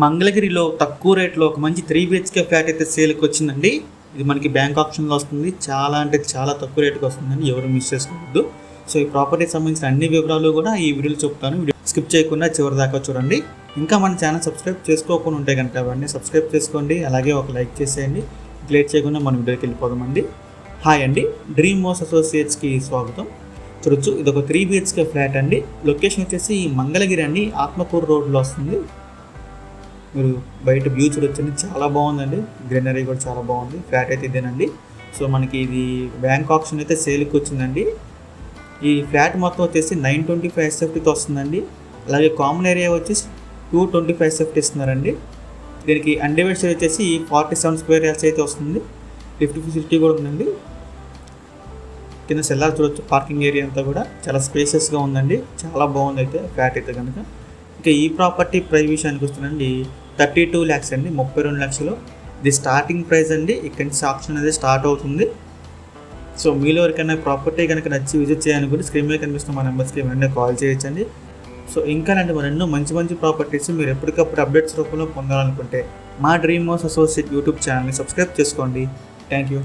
మంగళగిరిలో తక్కువ రేట్లో ఒక మంచి త్రీ బిహెచ్కే ఫ్లాట్ అయితే సేల్కి వచ్చిందండి. ఇది మనకి బ్యాంక్ ఆప్షన్లో వస్తుంది. చాలా అంటే చాలా తక్కువ రేటుకి వస్తుందని ఎవరు మిస్ చేసుకోవద్దు. సో ఈ ప్రాపర్టీకి సంబంధించిన అన్ని వివరాలు కూడా ఈ వీడియోలో చెప్తాను. వీడియో స్కిప్ చేయకుండా చివరి దాకా చూడండి. ఇంకా మన ఛానల్ సబ్స్క్రైబ్ చేసుకోకుండా ఉంటే కనుక అవన్నీ సబ్స్క్రైబ్ చేసుకోండి. అలాగే ఒక లైక్ చేసేయండి. లేట్ చేయకుండా మన వీడియోకి వెళ్ళిపోదామండి. హాయ్ అండి. డ్రీమ్ మోస్ అసోసియేట్స్కి స్వాగతం. చూడొచ్చు. ఇది ఒక త్రీ బిహెచ్కే ఫ్లాట్ అండి. లొకేషన్ వచ్చేసి మంగళగిరి అండి. ఆత్మకూరు రోడ్లో వస్తుంది. మీరు బయట వ్యూ చూడొచ్చండి. చాలా బాగుందండి. గ్రీనరీ కూడా చాలా బాగుంది. ఫ్లాట్ అయితే ఇదేనండి. సో మనకి ఇది బ్యాంక్ ఆప్షన్ అయితే సేల్కి వచ్చిందండి. ఈ ఫ్లాట్ మొత్తం వచ్చేసి నైన్ ట్వంటీ ఫైవ్ ఎస్ఎఫ్టీతో వస్తుందండి. అలాగే కామన్ ఏరియా వచ్చేసి టూ ట్వంటీ ఫైవ్ ఎస్ఎఫ్టీ ఇస్తున్నారండి. దీనికి అండివైడ్ వచ్చేసి ఫార్టీ సెవెన్ స్క్వేర్ యార్డ్స్ అయితే వస్తుంది. లిఫ్ట్ ఫెసిలిటీ కూడా ఉందండి. కింద సెల్లార్ చూడొచ్చు. పార్కింగ్ ఏరియా అంతా కూడా చాలా స్పేసెస్గా ఉందండి. చాలా బాగుంది అయితే ఫ్లాట్ అయితే కనుక. ఇక ఈ ప్రాపర్టీ ప్రైస్ విషయానికి వస్తుందండి థర్టీ టూ ల్యాక్స్ అండి ముప్పై రెండు లక్షలు. ఇది స్టార్టింగ్ ప్రైస్ అండి ఇక్కడి నుంచి ఆప్షన్ అనేది స్టార్ట్ అవుతుంది. సో మీలో ఎవరికైనా ప్రాపర్టీ కనుక నచ్చి విజిట్ చేయాలనుకుంటే స్క్రీన్ మీద కనిపిస్తున్న మా నెంబర్స్కి వెంటనే కాల్ చేయొచ్చండి. సో ఇంకా లాంటి మరి ఎన్నో మంచి మంచి ప్రాపర్టీస్ మీరు ఎప్పటికప్పుడు అప్డేట్స్ రూపంలో పొందాలనుకుంటే మా డ్రీమ్ హౌస్ అసోసియేట్ యూట్యూబ్ ఛానల్ని సబ్స్క్రైబ్ చేసుకోండి. Thank you